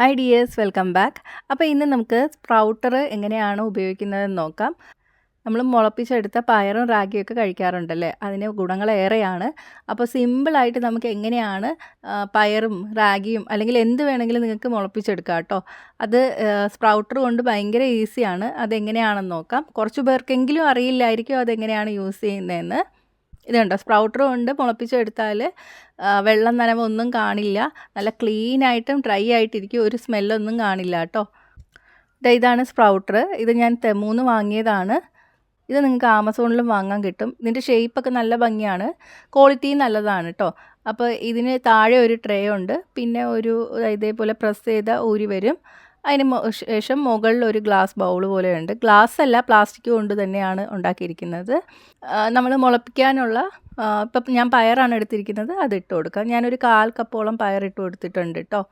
Hi dears welcome back അപ്പോൾ ഇന്ന് നമുക്ക് സ്പ്രൗട്ടർ എങ്ങനെയാണ് ഉപയോഗിക്കുന്നതെന്ന് നോക്കാം. നമ്മൾ മുളപ്പിച്ചെടുത്ത പയറും റാഗിയും ഒക്കെ കഴിക്കാറുണ്ടല്ലേ? അതിന് ഗുണങ്ങളേറെയാണ് അപ്പോൾ സിമ്പിളായിട്ട് നമുക്ക് എങ്ങനെയാണ് പയറും റാഗിയും അല്ലെങ്കിൽ എന്ത് വേണമെങ്കിലും നിങ്ങൾക്ക് മുളപ്പിച്ചെടുക്കാം കേട്ടോ. അത് സ്പ്രൗട്ടർ കൊണ്ട് ഭയങ്കര ഈസിയാണ് അതെങ്ങനെയാണെന്ന് നോക്കാം. കുറച്ച് പേർക്കെങ്കിലും അറിയില്ലായിരിക്കും അതെങ്ങനെയാണ് യൂസ് ചെയ്യുന്നതെന്ന്. ഇതുണ്ടോ? സ്പ്രൗട്ടറും ഉണ്ട് മുളപ്പിച്ചെടുത്താൽ വെള്ളം നനവൊന്നും കാണില്ല. നല്ല ക്ലീൻ ആയിട്ടും ഡ്രൈ ആയിട്ടിരിക്കും ഒരു സ്മെല്ലൊന്നും കാണില്ല കേട്ടോ. ഇതാണ് സ്പ്രൗട്ടർ ഇത് ഞാൻ തെമൂന്ന് വാങ്ങിയതാണ്. ഇത് നിങ്ങൾക്ക് ആമസോണിലും വാങ്ങാൻ കിട്ടും. ഇതിന്റെ ഷേപ്പൊക്കെ നല്ല ഭംഗിയാണ്. ക്വാളിറ്റി നല്ലതാണ് കേട്ടോ. അപ്പോൾ ഇതിന് താഴെ ഒരു ട്രേ ഉണ്ട്. പിന്നെ ഒരു ഇതേപോലെ പ്രസ് ചെയ്ത ഊരി വരും. അതിന് ശേഷം മുകളിൽ ഒരു ഗ്ലാസ് ബൗൾ പോലെയുണ്ട്. ഗ്ലാസ് അല്ല പ്ലാസ്റ്റിക് കൊണ്ട് തന്നെയാണ് ഉണ്ടാക്കിയിരിക്കുന്നത്. നമ്മൾ മുളപ്പിക്കാനുള്ള ഇപ്പം ഞാൻ പയറാണ് എടുത്തിരിക്കുന്നത് അത് ഇട്ട് കൊടുക്കാം. ഞാനൊരു കാൽ കപ്പോളം പയർ ഇട്ട് കൊടുത്തിട്ടുണ്ട് കേട്ടോ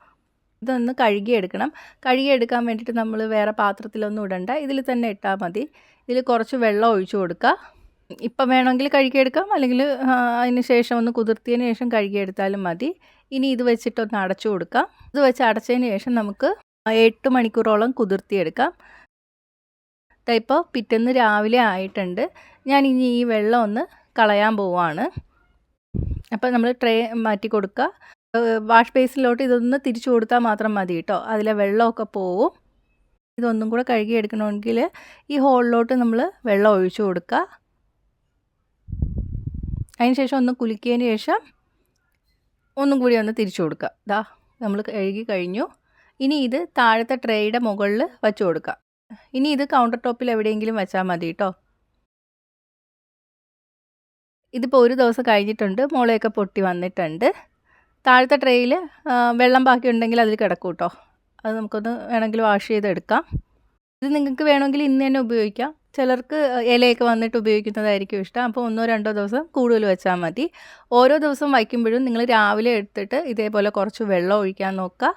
ഇതൊന്ന് കഴുകിയെടുക്കണം. കഴുകിയെടുക്കാൻ വേണ്ടിയിട്ട് നമ്മൾ വേറെ പാത്രത്തിലൊന്നും ഇടണ്ട. ഇതിൽ തന്നെ ഇട്ടാൽ മതി. ഇതിൽ കുറച്ച് വെള്ളം ഒഴിച്ചു കൊടുക്കുക ഇപ്പം വേണമെങ്കിൽ കഴുകിയെടുക്കാം. അല്ലെങ്കിൽ അതിന് ശേഷം ഒന്ന് കുതിർത്തിയതിന് ശേഷം കഴുകിയെടുത്താലും മതി. ഇനി ഇത് വെച്ചിട്ടൊന്ന് അടച്ചു കൊടുക്കാം. ഇത് വെച്ച് അടച്ചതിന് ശേഷം നമുക്ക് എട്ട് മണിക്കൂറോളം കുതിർത്തിയെടുക്കാം. ഇപ്പോൾ പിറ്റേന്ന് രാവിലെ ആയിട്ടുണ്ട്. ഞാൻ ഇനി ഈ വെള്ളം ഒന്ന് കളയാൻ പോവാണ്. അപ്പോൾ നമ്മൾ ട്രേ മാറ്റി കൊടുക്കുക വാഷ് ബേസിലോട്ട് ഇതൊന്ന് തിരിച്ചു കൊടുത്താൽ മാത്രം മതി കേട്ടോ. അതിലെ വെള്ളമൊക്കെ പോവും. ഇതൊന്നും കൂടെ കഴുകിയെടുക്കണമെങ്കിൽ ഈ ഹോളിലോട്ട് നമ്മൾ വെള്ളം ഒഴിച്ചു കൊടുക്കുക അതിന് ശേഷം ഒന്ന് കുലുക്കിയതിന് ശേഷം ഒന്നും കൂടി ഒന്ന് തിരിച്ചു കൊടുക്കുക ദാ നമ്മൾ കഴുകി കഴിഞ്ഞു. ഇനി ഇത് താഴത്തെ ട്രേയുടെ മുകളിൽ വച്ചു കൊടുക്കാം. ഇനി ഇത് കൗണ്ടർ ടോപ്പിൽ എവിടെയെങ്കിലും വെച്ചാൽ മതി കേട്ടോ ഇതിപ്പോൾ ഒരു ദിവസം കഴിഞ്ഞിട്ടുണ്ട്. മുളയൊക്കെ പൊട്ടി വന്നിട്ടുണ്ട്. താഴത്തെ ട്രേയിൽ വെള്ളം ബാക്കി ഉണ്ടെങ്കിൽ അതിൽ കിടക്കും കേട്ടോ അത് നമുക്കൊന്ന് വേണമെങ്കിൽ വാഷ് ചെയ്തെടുക്കാം. ഇത് നിങ്ങൾക്ക് വേണമെങ്കിൽ ഇന്ന് തന്നെ ഉപയോഗിക്കാം. ചിലർക്ക് ഇലയൊക്കെ വന്നിട്ട് ഉപയോഗിക്കുന്നതായിരിക്കും ഇഷ്ടം. അപ്പോൾ ഒന്നോ രണ്ടോ ദിവസം കൂടുതൽ വെച്ചാൽ മതി. ഓരോ ദിവസം വയ്ക്കുമ്പോഴും നിങ്ങൾ രാവിലെ എടുത്തിട്ട് ഇതേപോലെ കുറച്ച് വെള്ളം ഒഴിക്കാൻ നോക്കുക.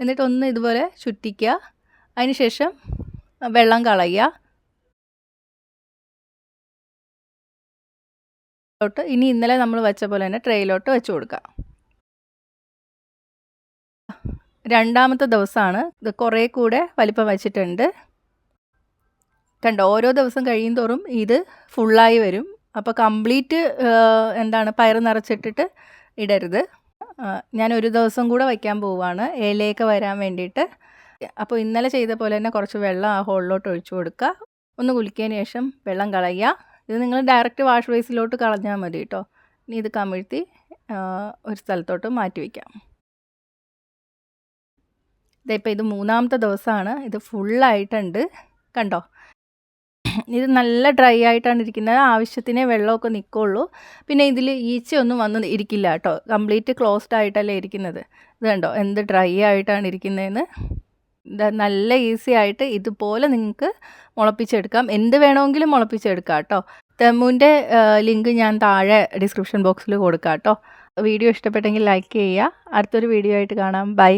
എന്നിട്ട് ഒന്ന് ഇതുപോലെ ചുറ്റിക്കുക. അതിന് ശേഷം വെള്ളം കളയുക. ോട്ട് ഇനി ഇന്നലെ നമ്മൾ വെച്ച പോലെ തന്നെ ട്രെയിലോട്ട് വെച്ച് കൊടുക്കുക. രണ്ടാമത്തെ ദിവസമാണ്. ഇത് കുറേ കൂടെ വലിപ്പം വെച്ചിട്ടുണ്ട്. കണ്ടോ? ഓരോ ദിവസം കഴിയും തോറും ഇത് ഫുള്ളായി വരും. അപ്പോൾ കംപ്ലീറ്റ് എന്താണ്? പയർ നിറച്ചിട്ടിട്ട് ഇടരുത്. ഞാൻ ഒരു ദിവസം കൂടെ വയ്ക്കാൻ പോവുകയാണ് ഏലയൊക്കെ വരാൻ വേണ്ടിയിട്ട്. അപ്പോൾ ഇന്നലെ ചെയ്ത പോലെ തന്നെ കുറച്ച് വെള്ളം ആ ഹോളിലോട്ട് ഒഴിച്ചു കൊടുക്കുക. ഒന്ന് കുലിക്കിയതിന് ശേഷം വെള്ളം കളയുക. ഇത് നിങ്ങൾ ഡയറക്റ്റ് വാഷ് ബേസിലോട്ട് കളഞ്ഞാൽ മതി കേട്ടോ ഇനി ഇത് കമിഴ്ത്തി ഒരു സ്ഥലത്തോട്ട് മാറ്റി വയ്ക്കാം ഇതിപ്പോൾ ഇത് മൂന്നാമത്തെ ദിവസമാണ് ഇത് ഫുള്ളായിട്ടുണ്ട് കണ്ടോ? ഇത് നല്ല ഡ്രൈ ആയിട്ടാണ് ഇരിക്കുന്നത്. ആവശ്യത്തിനേ വെള്ളമൊക്കെ നിൽക്കുള്ളൂ. പിന്നെ ഇതിൽ ഈച്ചയൊന്നും വന്ന് ഇരിക്കില്ല കേട്ടോ. കംപ്ലീറ്റ് ക്ലോസ്ഡ് ആയിട്ടല്ലേ ഇരിക്കുന്നത്. ഇത് കണ്ടോ? എന്ത് ഡ്രൈ ആയിട്ടാണ് ഇരിക്കുന്നതെന്ന്. നല്ല ഈസി ആയിട്ട് ഇതുപോലെ നിങ്ങൾക്ക് മുളപ്പിച്ചെടുക്കാം. എന്ത് വേണമെങ്കിലും മുളപ്പിച്ചെടുക്കാം കേട്ടോ. തെമ്മുവിന്റെ ലിങ്ക് ഞാൻ താഴെ ഡിസ്ക്രിപ്ഷൻ ബോക്സിൽ കൊടുക്കാം കേട്ടോ. വീഡിയോ ഇഷ്ടപ്പെട്ടെങ്കിൽ ലൈക്ക് ചെയ്യുക. അടുത്തൊരു വീഡിയോ ആയിട്ട് കാണാം. ബൈ.